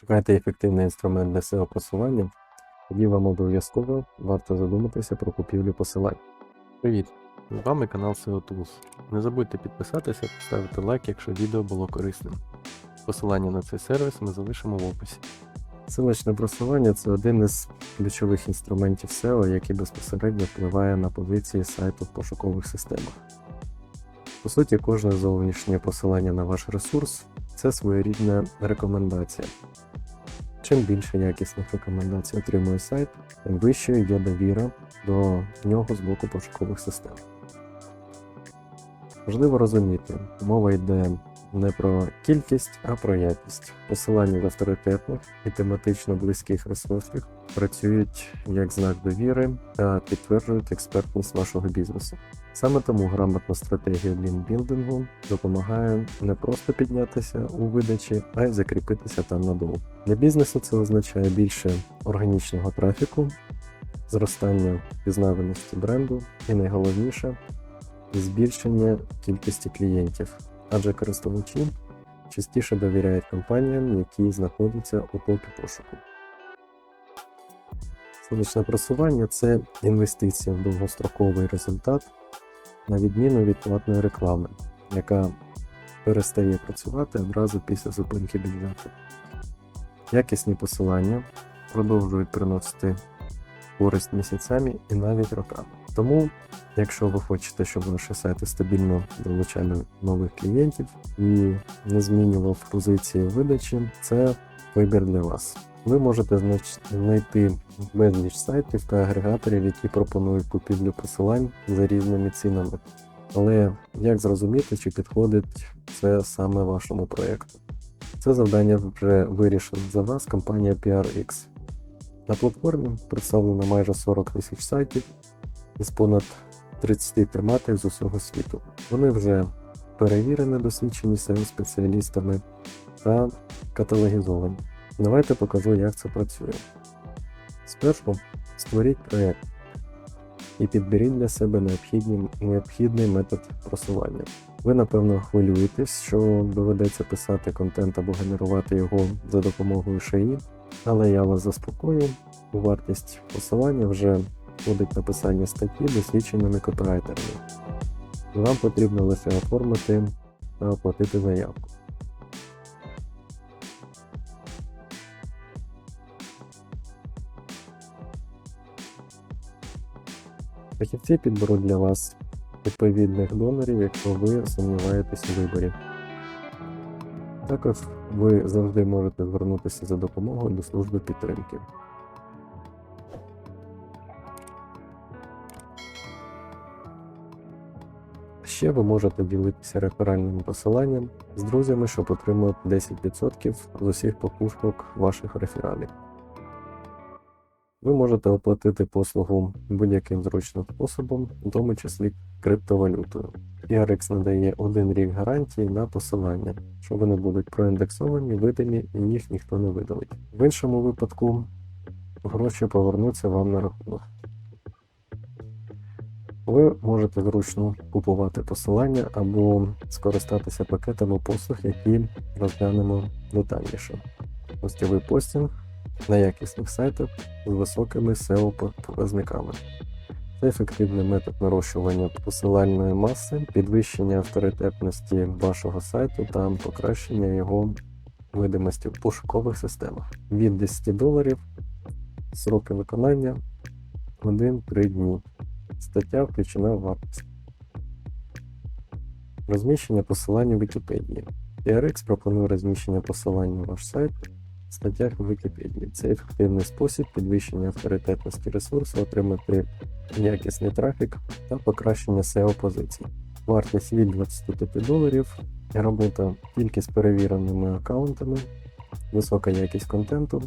Шукаєте ефективний інструмент для SEO просування, тоді вам обов'язково варто задуматися про купівлю посилань. Привіт! З вами канал SEO Tools. Не забудьте підписатися, поставити лайк, якщо відео було корисним. Посилання на цей сервіс ми залишимо в описі. Силочне просування це один із ключових інструментів SEO, який безпосередньо впливає на позиції сайту в пошукових системах. По суті, кожне зовнішнє посилання на ваш ресурс це своєрідна рекомендація. Чим більше якісних рекомендацій отримує сайт, тим вищою є довіра до нього з боку пошукових систем. Важливо розуміти, мова йде не про кількість, а про якість. Посилання в авторитетних і тематично близьких ресурсах працюють як знак довіри та підтверджують експертність вашого бізнесу. Саме тому грамотна стратегія лінкбілдингу допомагає не просто піднятися у видачі, а й закріпитися там надовго. Для бізнесу це означає більше органічного трафіку, зростання пізнаваності бренду і найголовніше збільшення кількості клієнтів, адже користувачі частіше довіряють компаніям, які знаходяться у топі пошуку. Сонячне просування це інвестиція в довгостроковий результат, на відміну від платної реклами, яка перестає працювати одразу після зупинки бюджету. Якісні посилання продовжують приносити користь місяцями і навіть роками. Тому, якщо ви хочете, щоб ваші сайти стабільно долучали нових клієнтів і не змінював позиції видачі, це вибір для вас. Ви можете знайти безліч сайтів та агрегаторів, які пропонують купівлю посилань за різними цінами. Але як зрозуміти, чи підходить це саме вашому проєкту? Це завдання вже вирішила за вас компанія PRX. На платформі представлено майже 40 тисяч сайтів із понад 30 тематик з усього світу. Вони вже перевірені досвідчені SEO спеціалістами та каталогізовані. Давайте покажу, як це працює. Спершу створіть проєкт і підберіть для себе необхідні, необхідний метод просування. Ви, напевно, хвилюєтесь, що доведеться писати контент або генерувати його за допомогою шиї, але я вас заспокою, вартість посилання вже входить написання статті досвідченими копірайтерами. Вам потрібно лише оформити та оплатити заявку. Фахівці підберуть для вас відповідних донорів, якщо ви сумніваєтесь у виборі. Також ви завжди можете звернутися за допомогою до служби підтримки. Ще ви можете ділитися реферальним посиланням з друзями, щоб отримати 10% з усіх покупок ваших рефералів. Ви можете оплатити послугу будь-яким зручним способом, в тому числі криптовалютою. PRX надає один рік гарантії на посилання, що вони будуть проіндексовані, видимі і їх ніхто не видалить. В іншому випадку гроші повернуться вам на рахунок. Ви можете зручно купувати посилання або скористатися пакетами послуг, які розглянемо детальніше. Гостєвий постінг на якісних сайтах з високими SEO-показниками. Це ефективний метод нарощування посилальної маси, підвищення авторитетності вашого сайту та покращення його видимості в пошукових системах. Від 10 доларів сроки виконання 1-3 дні. Стаття включена в вартість. Розміщення посилань у Вікіпедії. PRX пропонує розміщення посилань на ваш сайт в статтях в Вікіпедії. Це ефективний спосіб підвищення авторитетності ресурсу, отримати якісний трафік та покращення SEO позицій. Вартість від 25 доларів, робота тільки з перевіреними аккаунтами, висока якість контенту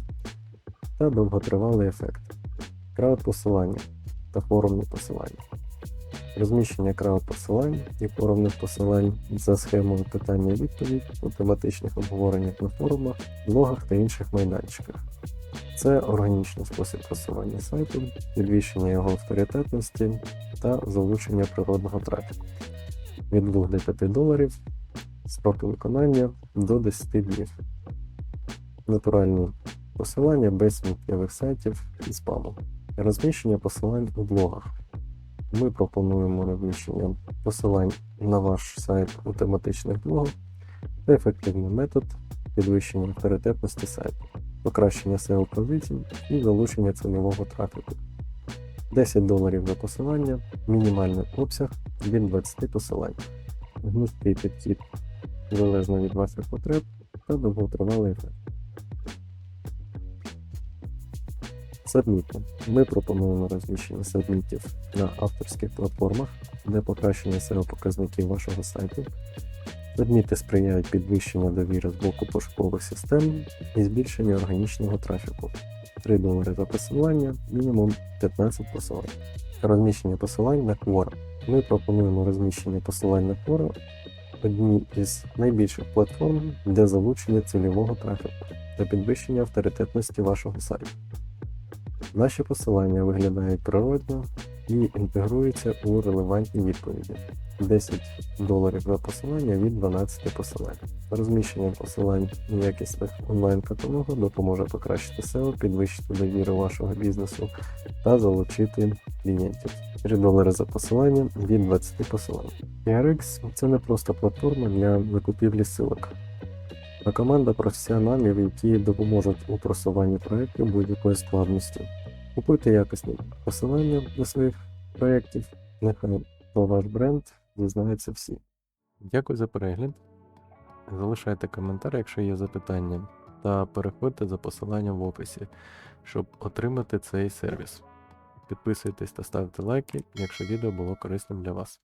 та довготривалий ефект. Крауд посилання та форумні посилання. Розміщення крауд посилань і форумних посилань за схемою питання і відповідь у тематичних обговореннях на форумах, блогах та інших майданчиках. Це органічний спосіб просування сайту, підвищення його авторитетності та залучення природного трафіку від 2 до 5 доларів, строки виконання до 10 днів. натуральні посилання без сміттєвих сайтів і спаму. Розміщення посилань у блогах. Ми пропонуємо розміщення посилань на ваш сайт у тематичних блогах. Це ефективний метод підвищення авторитетності сайту, покращення SEO позицій і залучення цільового трафіку. 10 доларів за посилання, мінімальний обсяг від 20 посилань, гнучкий підхід залежно від ваших потреб та довготривалий ефект. Сабміти. Ми пропонуємо розміщення сабмітів на авторських платформах для покращення SEO показників вашого сайту. Сабміти сприяють підвищенню довіри з боку пошукових систем і збільшенню органічного трафіку. 3 долари за посилання, мінімум 15 посилань. Розміщення посилань на Quora. Ми пропонуємо розміщення посилань на Quora одній із найбільших платформ для залучення цільового трафіку та підвищення авторитетності вашого сайту. Наші посилання виглядають природно і інтегруються у релевантні відповіді. 10 доларів за посилання від 12 посилань. Розміщення посилань якісних онлайн-каталогу допоможе покращити SEO, підвищити довіру вашого бізнесу та залучити клієнтів. 3 долари за посилання від 20 посилань. PRX – це не просто платформа для закупівлі силок, а команда професіоналів, які допоможуть у просуванні проєктів будь-якої складності. Купуйте якісні посилання до своїх проєктів, нехай про ваш бренд дізнаються всі. Дякую за перегляд. Залишайте коментар, якщо є запитання, та переходьте за посиланням в описі, щоб отримати цей сервіс. Підписуйтесь та ставте лайки, якщо відео було корисним для вас.